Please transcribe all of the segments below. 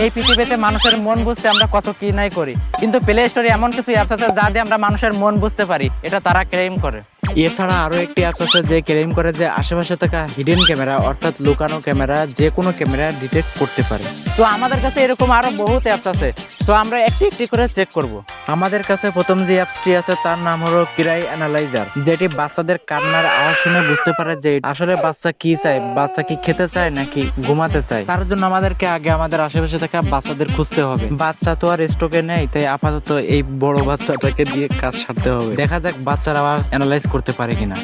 এই পৃথিবীতে মানুষের মন বুঝতে আমরা কত কি নাই করি। কিন্তু প্লে স্টোরে এমন কিছু অ্যাপস আছে যা দিয়ে আমরা মানুষের মন বুঝতে পারি। এটা তারা ক্লেম করে। এছাড়া আরও একটি অ্যাপস আছে যে ক্লেম করে যে আশেপাশে থাকা হিডেন ক্যামেরা অর্থাৎ লুকানো ক্যামেরা যে কোনো ক্যামেরা ডিটেক্ট করতে পারে। তো আমাদের কাছে এরকম আরও বহুত অ্যাপস আছে। তো আমরা একটি একটি করে চেক করব। আমাদের কাছে প্রথম যে অ্যাপসটি আছে, তার নাম হলো কিরাই অ্যানালাইজার যেটি বাচ্চাদের কান্নার আওয়াজ শুনে বুঝতে পারে যে আসলে বাচ্চা কি চায়, বাচ্চা কি খেতে চায় নাকি ঘুমাতে চায়। তার জন্য আমাদেরকে আগে আমাদের আশেপাশে থাকা বাচ্চাদের খুঁজতে হবে। বাচ্চা তো আর স্টকে নেই, তাই আপাতত এই বড় বাচ্চাটাকে দিয়ে কাজ সারতে হবে। দেখা যাক বাচ্চার আওয়াজ অ্যানালাইজ করতে পারে কিনা।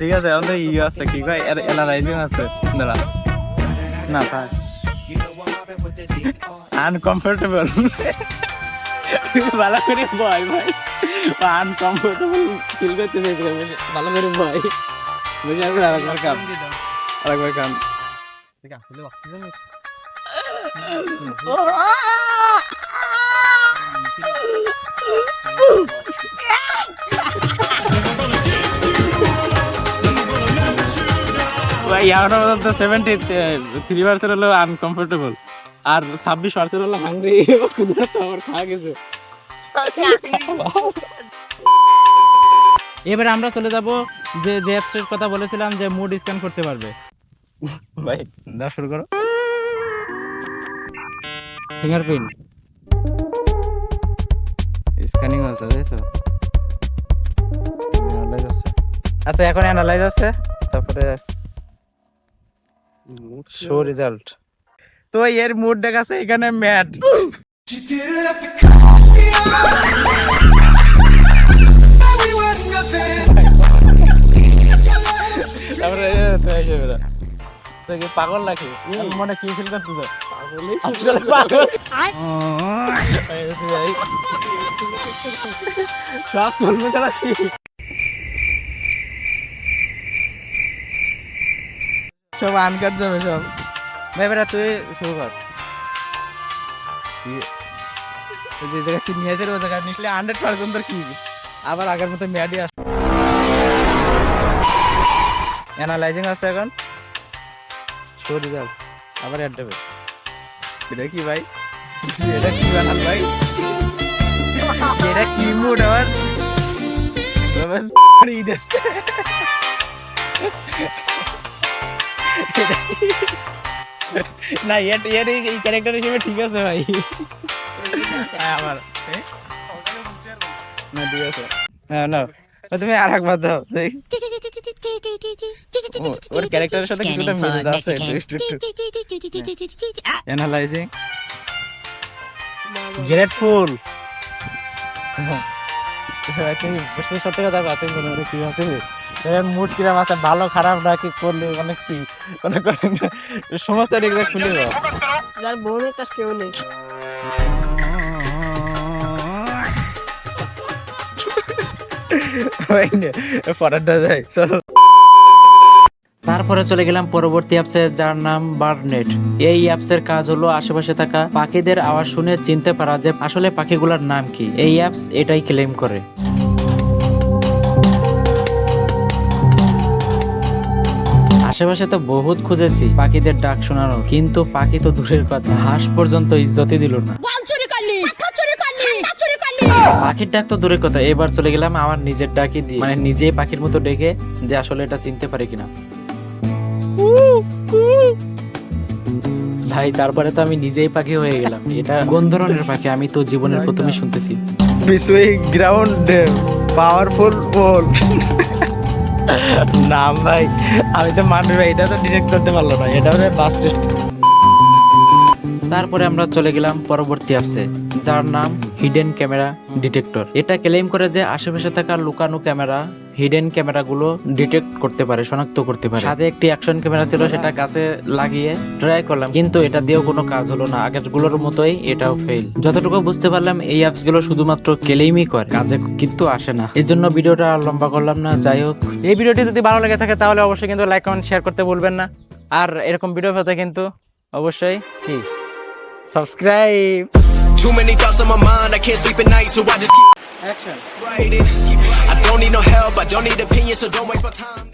ঠিক আছে আমাদের ই আছে, কি কয় অ্যানালাইজিং আছে, দাঁড়া। না, থাক। আনকমফোর্টেবল ভালো করে ভয় ভাই। আনকমফোর্টেবল ফিল করতে ভালো করে ভয় বুঝে আরেকবার কাম। আরেকবার কাম। ভাই সেভেন্টি থ্রি পার্সেন্ট হলো আনকমফোর্টেবল আর ছাব্বিশ পার্সেন্ট হলো হাংরি ক্ষুদ্রাত আমার খাওয়া গেছে। এবারে আমরা চলে যাব যে যে অ্যাপসটার কথা বলেছিলাম যে মুড স্ক্যান করতে পারবে। ভাই দাও শুরু করো ফিঙ্গারপ্রিন্ট স্ক্যানিং আছে তাই তো অ্যানালাইজ আছে আচ্ছা এখন অ্যানালাইজ আছে তারপরে শো রেজাল্ট তো এর মুড দেখাচ্ছে এখানে ম্যাড তারপরে এ তো এই যে বেটা। তো কি পাগল নাকি? মনে কি ফিল করছিস আসলে পাগল। সব তুলবে তারা কি? সব আনকাট যাবে সব। ভাই বেটা তুই শুরু কর। যে জায়গা তুই নিয়েছে ওই জায়গায় নিকলে হান্ড্রেড পার্সেন্ট তোর কি? আবার আগের মতো মেয়াদি আস অ্যানালাইজিং আছে এখন? শো রেজাল্ট আবার অ্যাড দেবে এটা কি ভাই? এটা কি বানাল ভাই? এটা কি মুড আমার। না এর এই ক্যারেক্টার হিসেবে ঠিক আছে ভাই। হ্যাঁ, আমার। না ঠিক আছে। হ্যাঁ না। তুমি আর একবার দাও ওর ক্যারেক্টারের সাথে কিছুটা মিল আছে অ্যানালাইজিং গ্রেটফুল সত্যি কথা কথা মনে কি আছে মুড কিরাম আছে? ভালো খারাপ না কি করলে মানে কি? মানে সমস্ত দিকটা খুলে যার বউ নেই তার কেউ নেই। পরেরটা যাই চলো। তারপরে চলে গেলাম পরবর্তী অ্যাপসে যার নাম বার্ডনেট এই অ্যাপসের কাজ হলো আশেপাশে থাকা পাখিদের আওয়াজ শুনে চিনতে পারা যে আসলে পাখিগুলোর নাম কি। এই অ্যাপস এটাই ক্লেম করে। আশেপাশে তো বহুত খুঁজেছি পাখিদের ডাক শোনানো কিন্তু পাখি তো দূরের কথা হাঁস পর্যন্ত ইজ্জতই দিল না। পাখির ডাক তো দূরের কথা এবার চলে গেলাম আমার নিজের ডাকই দিয়ে মানে নিজেই পাখির মতো ডেকে যে আসলে এটা চিনতে পারে কিনা। ভাই তারপরে তো আমি নিজেই পাখি হয়ে গেলাম। এটা কোন ধরনের পাখি? আমি তো জীবনের প্রথমে শুনতেছি। বিসুই গ্রাউন্ড পাওয়ারফুল বল নাম ভাই আমি তো মানুষ ভাই এটা তো ডিরেক্ট করতে পারল না এটা হচ্ছে বাস তারপরে আমরা চলে গেলাম পরবর্তী অ্যাপসে যার নাম হিডেন ক্যামেরা ডিটেক্টর এটা ক্লেম করে যে আশেপাশে থাকা লুকানো ক্যামেরা হিডেন ক্যামেরাগুলো ডিটেক্ট করতে পারে শনাক্ত করতে পারে। সাথে একটি অ্যাকশন ক্যামেরা ছিল সেটা কাছে লাগিয়ে ট্রাই করলাম কিন্তু এটা দিয়েও কোনো কাজ হলো না। আগেরগুলোর মতোই এটাও ফেল যতটুকু বুঝতে পারলাম এই অ্যাপসগুলো শুধুমাত্র ক্লেমই করে কাজে কিন্তু আসে না। এর জন্য ভিডিওটা আর লম্বা করলাম না যাই হোক। এই ভিডিওটি যদি ভালো লেগে থাকে তাহলে অবশ্যই কিন্তু লাইক কমেন্ট শেয়ার করতে ভুলবেন না। আর এরকম ভিডিও পেতে কিন্তু অবশ্যই কি? Subscribe Too many thoughts on my mind, I can't sleep at night, so I just keep. I don't need no help, I don't need opinions, so don't waste my time.